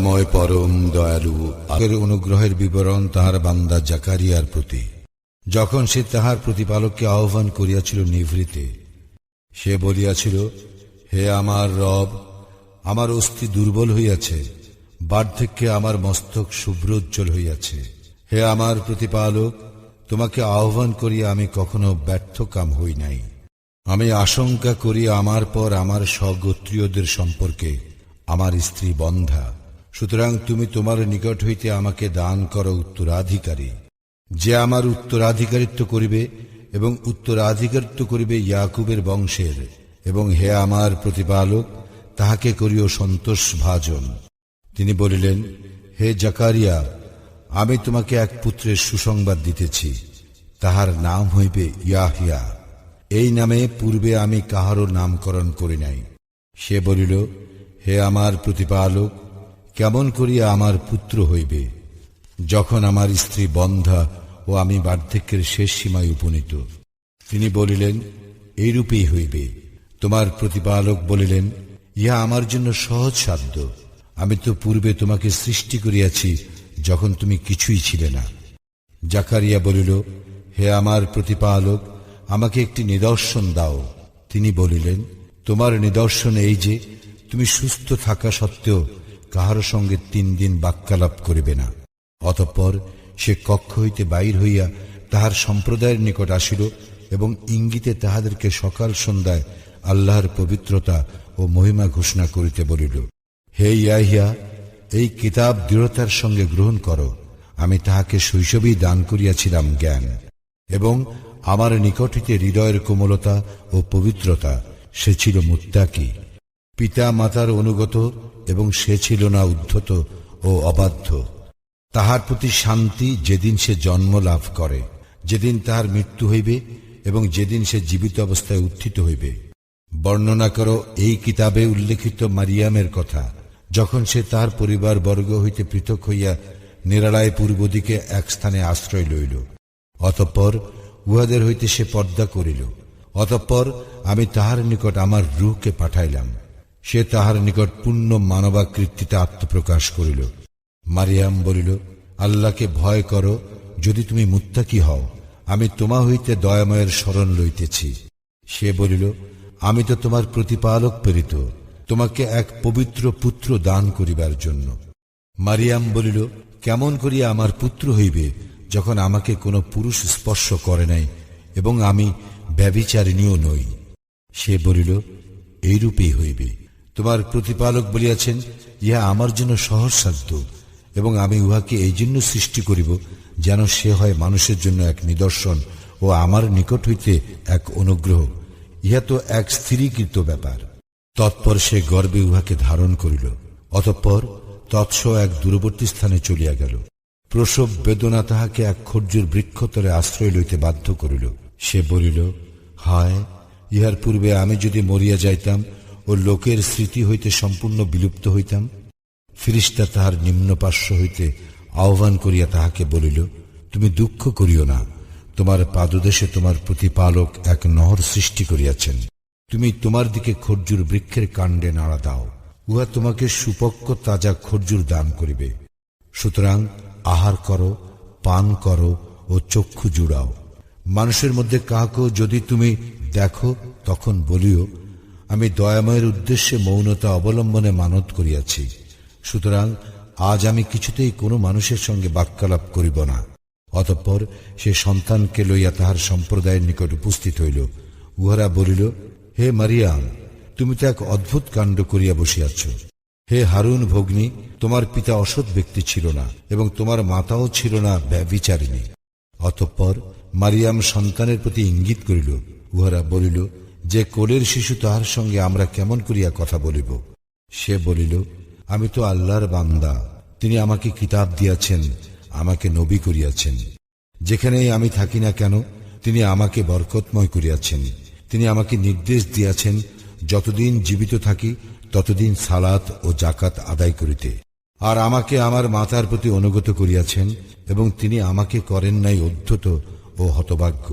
দয়াময় পরম দয়ালু আগের অনুগ্রহের বিবরণ তাহার বান্দা জাকারিয়ার প্রতি। যখন সে তাহার প্রতিপালককে আহ্বান করিয়াছিল নিভৃতে, সে বলিয়াছিল, হে আমার রব, আমার অস্থি দুর্বল হইয়াছে, বার্ধক্যে আমার মস্তক শুভ্রোজ্জ্বল হইয়াছে। হে আমার প্রতিপালক, তোমাকে আহ্বান করিয়া আমি কখনো ব্যর্থ কাম হই নাই। আমি আশঙ্কা করি আমার পর আমার স্বগোত্রীয়দের সম্পর্কে আমার স্ত্রী বন্ধা। সুতরাং তুমি তোমার নিকট হইতে আমাকে দান করো উত্তরাধিকারী। যে আমার উত্তরাধিকারিত্ব করিবে এবং উত্তরাধিকারিত্ব করিবে ইয়াকুবের বংশের, এবং হে আমার প্রতিপালক, তাহাকে করিও সন্তোষ ভাজন। তিনি বলিলেন, হে জাকারিয়া, আমি তোমাকে এক পুত্রের সুসংবাদ দিতেছি, তাহার নাম হইবে ইয়াহিয়া। এই নামে পূর্বে আমি কাহারও নামকরণ করি নাই। সে বলিল, হে আমার প্রতিপালক কেমন করিয়া আমার পুত্র হইবে, যখন আমার স্ত্রী বন্ধা ও আমি বার্ধক্যের শেষ সীমায় উপনীত? তিনি বলিলেন, এইরূপেই হইবে। তোমার প্রতিপালক বলিলেন, ইহা আমার জন্য সহজ সাধ্য। আমি তো পূর্বে তোমাকে সৃষ্টি করিয়াছি, যখন তুমি কিছুই ছিলে না। জাকারিয়া বলিল, হে আমার প্রতিপালক, আমাকে একটি নিদর্শন দাও। তিনি বলিলেন, তোমার নিদর্শন এই যে, তুমি সুস্থ থাকা সত্ত্বেও কাহার সঙ্গে তিন দিন বাক্যালাপ করিবে না। অতঃপর সে কক্ষ হইতে বাইর হইয়া তাহার সম্প্রদায়ের নিকট আসিল এবং ইঙ্গিতে তাহাদেরকে সকাল সন্ধ্যায় আল্লাহর পবিত্রতা ও মহিমা ঘোষণা করিতে বলিল, হে ইয়াহিয়া, এই কিতাব দৃঢ়তার সঙ্গে গ্রহণ করো। আমি তাহাকে শৈশবেই দান করিয়াছিলাম জ্ঞান এবং আমার নিকট হইতে হৃদয়ের কোমলতা ও পবিত্রতা, সে ছিল মুত্তাকি। পিতা মাতার অনুগত এবং সে ছিল না উদ্ধত ও অবাধ্য। তাহার প্রতি শান্তি যেদিন সে জন্ম লাভ করে, যেদিন তাহার মৃত্যু হইবে এবং যেদিন সে জীবিত অবস্থায় উত্থিত হইবে। বর্ণনা করো, এই কিতাবে উল্লেখিত মারিয়ামের কথা, যখন সে তাহার পরিবার বর্গ হইতে পৃথক হইয়া নিরালায় পূর্ব দিকে এক স্থানে আশ্রয় লইল। অতঃপর উহাদের হইতে সে পর্দা করিল। অতঃপর আমি তাহার নিকট আমার রুহকে পাঠাইলাম। সে তাহার নিকট পূর্ণ মানবাকৃতিতে আত্মপ্রকাশ করিল। মারিয়াম বলিল, আল্লাহকে ভয় করো, যদি তুমি মুত্তাকি হও, আমি তোমা হইতে দয়াময়ের স্মরণ লইতেছি। সে বলিল, আমি তো তোমার প্রতিপালক প্রেরিত, তোমাকে এক পবিত্র পুত্র দান করিবার জন্য। মারিয়াম বলিল, কেমন করিয়া আমার পুত্র হইবে, যখন আমাকে কোনো পুরুষ স্পর্শ করে নাই এবং আমি ব্যবিচারিণীও নই? সে বলিল, এইরূপেই হইবে। তোমার প্রতিপালক বলিয়াছেন, ইহা আমার জন্য সহজসাধ্য এবং আমি উহাকে এই জন্য সৃষ্টি করিব, যেন সে হয় মানুষের জন্য এক নিদর্শন ও আমার নিকট হইতে এক অনুগ্রহ। ইহা তো এক স্থিরীকৃত ব্যাপার। তৎপর সে গর্বে উহাকে ধারণ করিল, অতঃপর তৎস এক দূরবর্তী স্থানে চলিয়া গেল। প্রসব বেদনা তাহাকে এক খর্জুর বৃক্ষতলে আশ্রয় লইতে বাধ্য করিল। সে বলিল, হায়, ইহার পূর্বে আমি যদি মরিয়া যাইতাম ও লোকের স্মৃতি হইতে সম্পূর্ণ বিলুপ্ত হইতাম। ফিরিস্তা তাহার নিম্নপার্শ্ব হইতে আহ্বান করিয়া তাহাকে বলিল, তুমি দুঃখ করিও না। তোমার পাদদেশে তোমার প্রতিপালক এক নহর সৃষ্টি করিয়াছেন। তুমি তোমার দিকে খরজুর বৃক্ষের কাণ্ডে নাড়া দাও। উহা তোমাকে সুপক্ষ তাজা খরজুর দান করিবে। সুতরাং আহার করো, পান করো ও চক্ষু জুড়াও। মানুষের মধ্যে কাহাকেও যদি তুমি দেখো, তখন বলিও আমি দয়াময়ের উদ্দেশ্যে মৌনতা অবলম্বনে মানত করিয়াছি। সুতরাং আজ আমি কিছুতেই কোনো মানুষের সঙ্গে বাক্যালাপ করিব না। অতঃপর সে সন্তানকে লইয়া তাহার সম্প্রদায়ের নিকট উপস্থিত হইল। উহারা বলিল, হে মারিয়াম, তুমি তো এক অদ্ভুত কাণ্ড করিয়া বসিয়াছ। হে হারুন ভগ্নী, তোমার পিতা অসৎ ব্যক্তি ছিল না এবং তোমার মাতাও ছিল না ব্যবিচারিণী অতঃপর মারিয়াম সন্তানের প্রতি ইঙ্গিত করিল। উহারা বলিল যে কোলের শিশু তাহার সঙ্গে আমরা কেমন করিয়া কথা বলিব? সে বলিল, আমি তো আল্লাহর বান্দা, তিনি আমাকে কিতাব দিয়াছেন, আমাকে নবী করিয়াছেন। যেখানেই আমি থাকি না কেন, তিনি আমাকে বরকতময় করিয়াছেন। তিনি আমাকে নির্দেশ দিয়াছেন, যতদিন জীবিত থাকি, ততদিন সালাত ও জাকাত আদায় করিতে। আর আমাকে আমার মাতার প্রতি অনুগত করিয়াছেন, এবং তিনি আমাকে করেন নাই অধ্যত ও হতভাগ্য।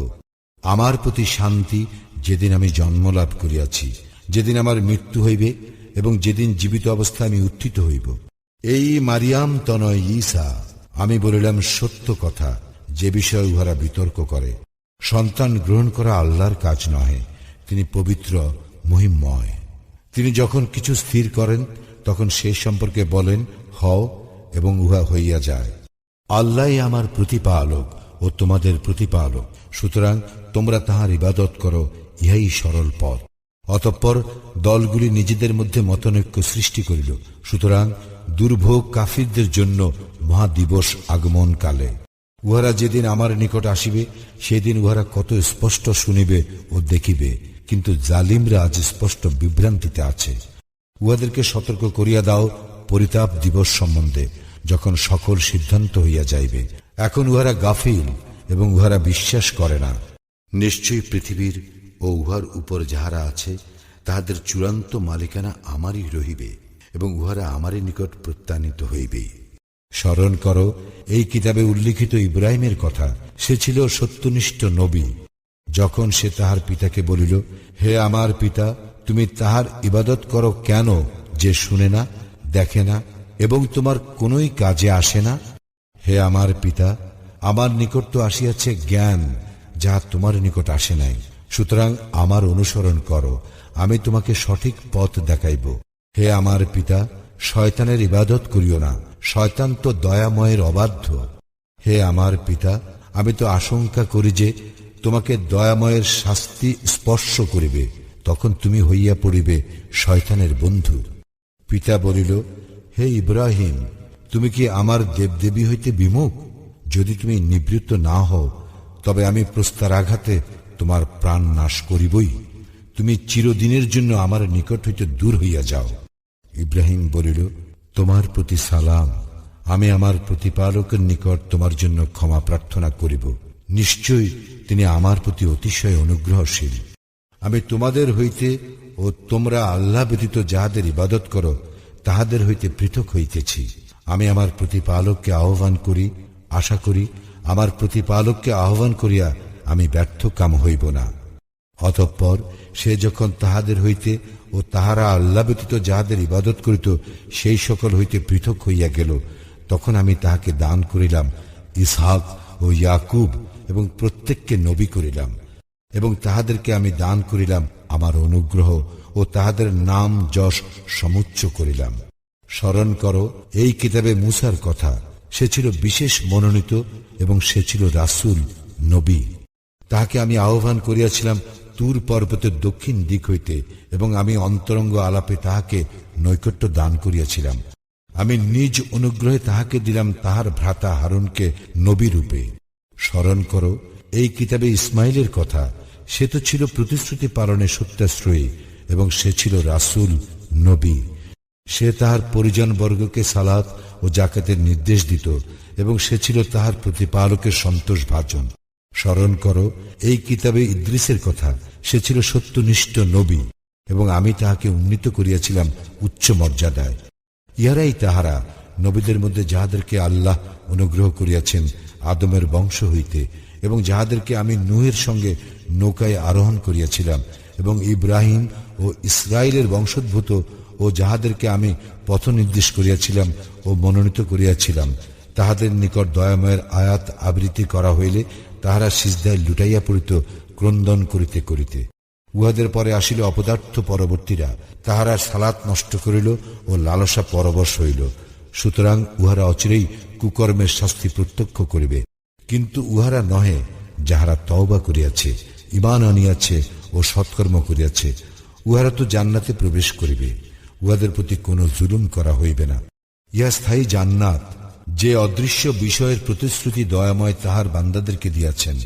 আমার প্রতি শান্তি যেদিন আমি জন্মলাভ করিয়াছি, যেদিন আমার মৃত্যু হইবে এবং যেদিন জীবিত অবস্থায় আমি উত্থিত হইব। এই মারিয়াম তনয় ইসা আমি বলিলাম, সত্য কথা, যে বিষয়ে উহারা বিতর্ক করে। সন্তান গ্রহণ করা আল্লাহর কাজ নহে, তিনি পবিত্র, মহিমময়। তিনি যখন কিছু স্থির করেন, তখন সে সম্পর্কে বলেন, হও, এবং উহা হইয়া যায়। আল্লাহ আমার প্রতিপালক ও তোমাদের প্রতিপালক। সুতরাং তোমরা তাহার ইবাদত করো ইহাই সরল পথ। অতঃপর দলগুলি নিজেদের মধ্যে মতনৈক্য সৃষ্টি করিল। সুতরাং দুর্ভোগ কাফিরদের জন্য মহাদিবস আগমন কালে উহারা যেদিন আমার নিকট আসিবে, সেদিন উহারা কত স্পষ্ট শুনিবে ও দেখিবে। কিন্তু জালিমরা আজ স্পষ্ট বিভ্রান্তিতে আছে। উহাদেরকে সতর্ক করিয়া দাও পরিতাপ দিবস সম্বন্ধে, যখন সকল সিদ্ধান্ত হইয়া যাইবে। এখন উহারা গাফিল এবং উহারা বিশ্বাস করে না। নিশ্চয়ই পৃথিবীর ও উহার উপর যাহারা আছে, তাহাদের চূড়ান্ত মালিকানা আমারই রহিবে এবং উহারা আমারই নিকট প্রত্যানিত হইবে। স্মরণ করো, এই কিতাবে উল্লিখিত ইব্রাহিমের কথা, সে ছিল সত্যনিষ্ঠ নবী। যখন সে তাহার পিতাকে বলিল, হে আমার পিতা, তুমি তাহার ইবাদত করো কেন যে শুনে না, দেখে না এবং তোমার কোনোই কাজে আসে না? হে আমার পিতা, আমার নিকট তো আসিয়াছে জ্ঞান, যাহা তোমার নিকট আসে নাই। সুতরাং আমার অনুসরণ করো, আমি তোমাকে সঠিক পথ দেখাইব। হে আমার পিতা, শয়তানের ইবাদত করিও না, শয়তান তো দয়াময়ের অবাধ্য। হে আমার পিতা, আমি তো আশঙ্কা করি যে তোমাকে দয়াময়ের শাস্তি স্পর্শ করিবে, তখন তুমি হইয়া পড়িবে শয়তানের বন্ধু। পিতা বলিল, হে ইব্রাহিম, তুমি কি আমার দেবদেবী হইতে বিমুখ? যদি তুমি নিবৃত্ত না হও, তবে আমি প্রস্তার আঘাতে তোমার প্রাণ নাশ করিবই। তুমি চিরদিনের জন্য আমার নিকট হইতে দূর হইয়া যাও। ইব্রাহিম বলিল, তোমার প্রতি সালাম। আমি আমার প্রতিপালকের নিকট তোমার জন্য ক্ষমা প্রার্থনা করিব। নিশ্চয়ই তিনি আমার প্রতি অতিশয় অনুগ্রহশীল। আমি তোমাদের হইতে ও তোমরা আল্লাহ ব্যতীত যাহাদের ইবাদত করো, তাহাদের হইতে পৃথক হইতেছি। আমি আমার প্রতিপালককে আহ্বান করি, আশা করি, আমার প্রতিপালককে আহ্বান করিয়া আমি ব্যর্থ কাম হইব না। অতঃপর সে যখন তাহাদের হইতে ও তাহারা আল্লাহ ব্যতীত যাহাদের ইবাদত করিত, সেই সকল হইতে পৃথক হইয়া গেল। তখন আমি তাহাকে দান করিলাম, ইসহাক ও ইয়াকুব এবং প্রত্যেককে নবী করিলাম। এবং তাহাদেরকে আমি দান করিলাম আমার অনুগ্রহ ও তাহাদের নাম যশ সমুচ্চ করিলাম। স্মরণ করো, এই কিতাবে মুসার কথা। সে ছিল বিশেষ মনোনীত এবং সে ছিল রাসুল, নবী। তাহাকে আমি আহ্বান করিয়াছিলাম তুর পর্বতের দক্ষিণ দিক হইতে, এবং আমি অন্তরঙ্গ আলাপে তাহাকে নৈকট্য দান করিয়াছিলাম। আমি নিজ অনুগ্রহে তাহাকে দিলাম তাহার ভ্রাতা হারুনকে নবী রূপে। স্মরণ করো, এই কিতাবে ইসমাইলের কথা, সে তো ছিল প্রতিশ্রুতি পালনে সত্যাশ্রয়ী, এবং সে ছিল রাসুল, নবী। সে তাহার পরিজন বর্গকে সালাত ও জাকাতের নির্দেশ দিত, এবং সে ছিল তাহার প্রতিপালকের সন্তোষ ভাজন স্মরণ করো, এই কিতাবে ইদ্রিসের কথা। সে ছিল সত্যনিষ্ঠ নবী, এবং আমি তাহাকে উন্নীত করিয়াছিলাম উচ্চ মর্যাদায়। ইহারাই তাহারা নবীদের মধ্যে যাহাদেরকে আল্লাহ অনুগ্রহ করিয়াছেন আদমের বংশ হইতে, এবং যাহাদেরকে আমি নুহের সঙ্গে নৌকায় আরোহণ করিয়াছিলাম, এবং ইব্রাহিম ও ইসরায়েলের বংশোদ্ভূত ও যাহাদেরকে আমি পথ নির্দেশ করিয়াছিলাম ও মনোনীত করিয়াছিলাম, তাহাদের নিকট দয়াময়ের আয়াত আবৃত্তি করা হইলে তাহারা সিজদায় লুটাইয়া পড়িত, ক্রন্দন করিতে করিতে। উহাদের পরে আসিল অপদার্থ পরবর্তীরা। তাহারা সালাত নষ্ট করিল ও লালসা পরবশ হইল। সুতরাং উহারা অচিরেই কুকর্মের শাস্তি প্রত্যক্ষ করিবে। কিন্তু উহারা নহে, যাহারা তওবা করিয়াছে ইমান আনিয়াছে ও সৎকর্ম করিয়াছে, উহারা তো জান্নাতে প্রবেশ করিবে। উহাদের প্রতি কোনো জুলুম করা হইবে না। ইহা স্থায়ী জান্নাত। যে অদৃশ্য বিষয়ের প্রতিশ্রুতি দয়াময় তাহার বান্দাদেরকে দিয়াছেন,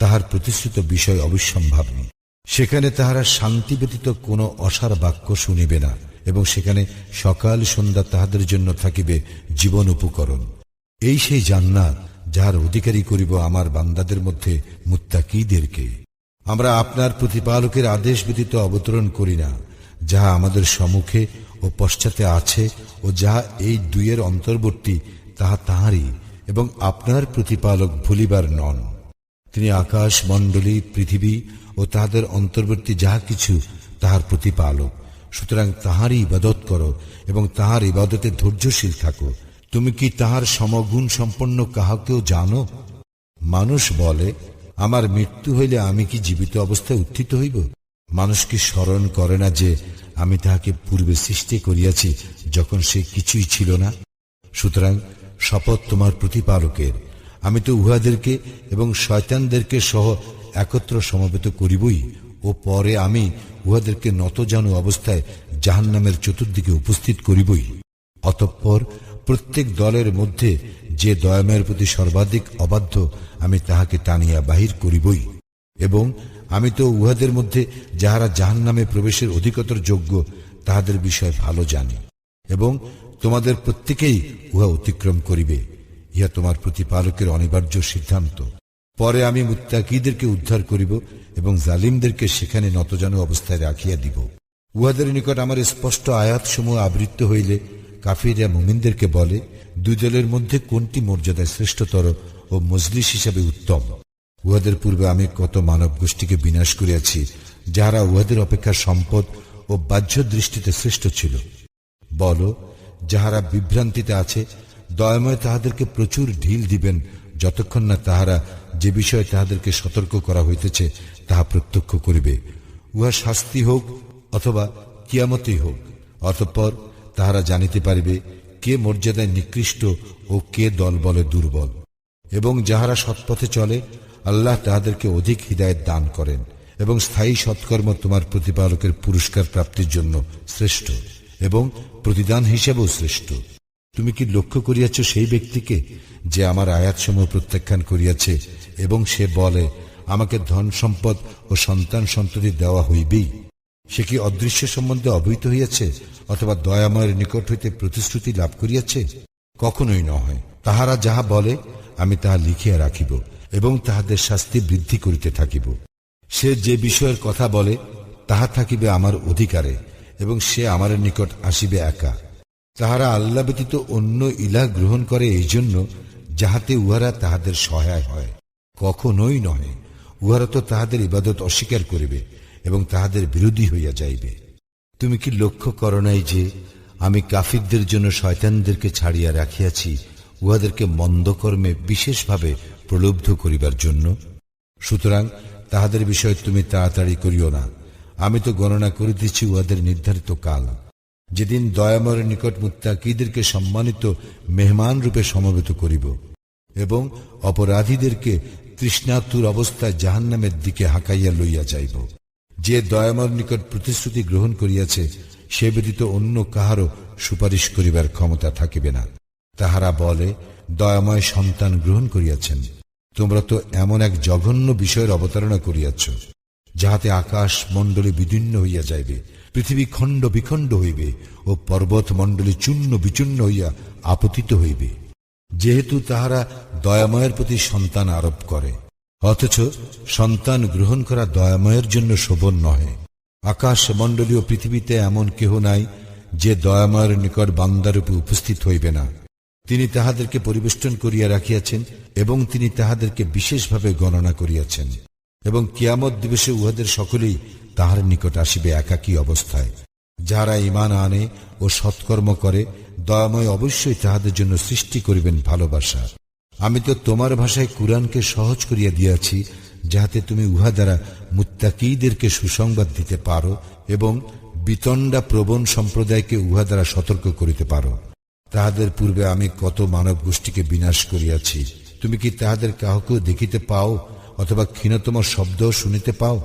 তাহার প্রতিশ্রুত বিষয় অবিসম্ভাবনী। সেখানে তাহারা শান্তি ব্যতীত কোনো অসার বাক্য শুনিবে না, এবং সেখানে সকাল সন্ধ্যা তাহাদের জন্য থাকিবে জীবন উপকরণ। এই সেই জান্নাত যাহার অধিকারী করিব আমার বান্দাদের মধ্যে মুত্তাকিদেরকে। আমরা আপনার প্রতিপালকের আদেশ ব্যতীত অবতরণ করি না, যাহা আমাদের সম্মুখে ও পশ্চাতে আছে ও যাহা এই দুইয়ের অন্তর্বর্তী তাহা তাহারই এবং আপনার প্রতিপালক ভুলিবার নন। তিনি আকাশ, মণ্ডলী, পৃথিবী ও তাহাদের অন্তর্বর্তী যাহা কিছু, তাহার প্রতিপালক। সুতরাং তাহারই ইবাদত করো এবং তাহার ইবাদতে ধৈর্যশীল থাকো। তুমি কি তাহার সমগুণ সম্পন্ন কাহাকেও জানো? মানুষ বলে, আমার মৃত্যু হইলে আমি কি জীবিত অবস্থায় উত্থিত হইব? মানুষ কি স্মরণ করে না যে, আমি তাহাকে পূর্বে সৃষ্টি করিয়াছি যখন সে কিছুই ছিল না? সুতরাং শপথ তোমার প্রতিপালকের। আমি তো উহাদেরকে এবং শয়তানদেরকে সহ একত্র সমবেত করিবই ও পরে আমি উহাদেরকে নতজানু অবস্থায় জাহান্নামের চতুর্দিকে উপস্থিত করিবই। অতঃপর প্রত্যেক দলের মধ্যে যে দয়াময়ের প্রতি সর্বাধিক অবাধ্য আমি তাহাকে টানিয়া বাহির করিবই। এবং আমি তো উহাদের মধ্যে যাহারা জাহান নামে প্রবেশের অধিকতর যোগ্য তাহাদের বিষয় ভালো জানি। এবং তোমাদের প্রত্যেকেই উহা অতিক্রম করিবে, ইহা তোমার প্রতিপালকের অনিবার্য সিদ্ধান্ত। পরে আমি মুত্তাকিদেরকে উদ্ধার করিব এবং জালিমদেরকে সেখানে নতজানু অবস্থায় রাখিয়া দিব। উহাদের নিকট আমার স্পষ্ট আয়াতসমূহ আবৃত্ত হইলে কাফিরা মুমিনদেরকে বলে দুই দলের মধ্যে কোনটি মর্যাদায় শ্রেষ্ঠতর ও মজলিস হিসাবে উত্তম? উহাদের পূর্বে আমি কত মানব গোষ্ঠীকে বিনাশ করিয়াছি, যাহারা উহাদের অপেক্ষা সম্পদ ও বাহ্য দৃষ্টিতে শ্রেষ্ঠ ছিল। বল যাহারা বিভ্রান্তিতে আছে, দয়াময় তাহাদেরকে প্রচুর ঢিল দিবেন, যতক্ষণ না তাহারা যে বিষয়ে তাহাদেরকে সতর্ক করা হইতেছে, তাহা প্রত্যক্ষ করিবে। উহা শাস্তি হোক অথবা কিয়ামতেই হোক, অতঃপর তাহারা জানিতে পারিবে কে মর্যাদায় নিকৃষ্ট ও কে দল বলে দুর্বল। এবং যাহারা সৎপথে চলে, আল্লাহ তাহাদেরকে অধিক হৃদায়ত দান করেন, এবং স্থায়ী সৎকর্ম তোমার প্রতিপালকের পুরস্কার প্রাপ্তির জন্য শ্রেষ্ঠ। এবং প্রতিদান হিসেবেও শ্রেষ্ঠ। তুমি কি লক্ষ্য করিয়াছ সেই ব্যক্তিকে যে আমার আয়াতসমূহ প্রত্যাখ্যান করিয়াছে এবং সে বলে, আমাকে ধন সম্পদ ও সন্তান সন্ততি দেওয়া হইবেই সে কি অদৃশ্য সম্বন্ধে অবহিত হইয়াছে অথবা দয়াময়ের নিকট হইতে প্রতিশ্রুতি লাভ করিয়াছে? কখনোই নয় তাহারা যাহা বলে, আমি তাহা লিখিয়া রাখিব এবং তাহাদের শাস্তি বৃদ্ধি করিতে থাকিব। সে যে বিষয়ের কথা বলে, তাহা থাকিবে আমার অধিকারে। এবং সে আমার নিকট আসিবে একা। তাহারা আল্লাহ ব্যতীত অন্য ইলা গ্রহণ করে এই জন্য যাহাতে উহারা তাহাদের সহায় হয়। কখনোই নহে, উহারা তো তাহাদের ইবাদত অস্বীকার করিবে এবং তাহাদের বিরোধী হইয়া যাইবে। তুমি কি লক্ষ্য করো নাই যে, আমি কাফিরদের জন্য শয়তানদেরকে ছাড়িয়া রাখিয়াছি, উহাদেরকে মন্দকর্মে বিশেষভাবে প্রলুব্ধ করিবার জন্য? সুতরাং তাহাদের বিষয়ে তুমি তাড়াতাড়ি করিও না। আমি তো গণনা করিতেছি উহাদের নির্ধারিত কাল। যেদিন দয়ামর নিকট মুত্তাকিদেরকে সম্মানিত মেহমান রূপে সমবেত করিব এবং অপরাধীদেরকে তৃষ্ণাতুর অবস্থায় জাহান্নামের দিকে হাঁকাইয়া লইয়া যাইব। যে দয়ামর নিকট প্রতিশ্রুতি গ্রহণ করিয়াছে, সে ব্যতীত অন্য কাহারও সুপারিশ করিবার ক্ষমতা থাকিবে না। তাহারা বলে, দয়াময় সন্তান গ্রহণ করিয়াছেন। তোমরা তো এমন এক জঘন্য বিষয়ের অবতারণা করিয়াছ। যাহাতে আকাশ মণ্ডলী বিদীর্ণ হইয়া যাইবে, পৃথিবী খণ্ড বিখণ্ড হইবে ও পর্বত মণ্ডলী চূর্ণ বিচূর্ণ হইয়া আপতিত হইবে। যেহেতু তাহারা দয়াময়ের প্রতি সন্তান আরোপ করে, অথচ সন্তান গ্রহণ করা দয়াময়ের জন্য শোভন নহে। আকাশ মণ্ডলীয় পৃথিবীতে এমন কেহ নাই যে দয়াময়ের নিকট বান্দারূপে উপস্থিত হইবে না। তিনি তাহাদেরকে পরিবেষ্টন করিয়া রাখিয়াছেন এবং তিনি তাহাদেরকে বিশেষভাবে গণনা করিয়াছেন। এবং কিয়ামত দিবসে উহাদের সকলেই তাহার নিকট আসিবে একাকী অবস্থায়। যাহারা ইমান আনে ও সৎকর্ম করে, দয়াময় অবশ্যই তাহাদের জন্য সৃষ্টি করিবেন ভালোবাসা। আমি তো তোমার ভাষায় কুরআনকে সহজ করিয়া দিয়াছি, যাহাতে তুমি উহা দ্বারা মুত্তাকিদেরকে সুসংবাদ দিতে পারো এবং বিতণ্ডা প্রবণ সম্প্রদায়কে উহা দ্বারা সতর্ক করিতে পারো। তাহাদের পূর্বে আমি কত মানব গোষ্ঠীকে বিনাশ করিয়াছি। তুমি কি তাহাদের কাহকেও দেখিতে পাও? অথবা ক্ষীণতম শব্দ শুনিতে পাও।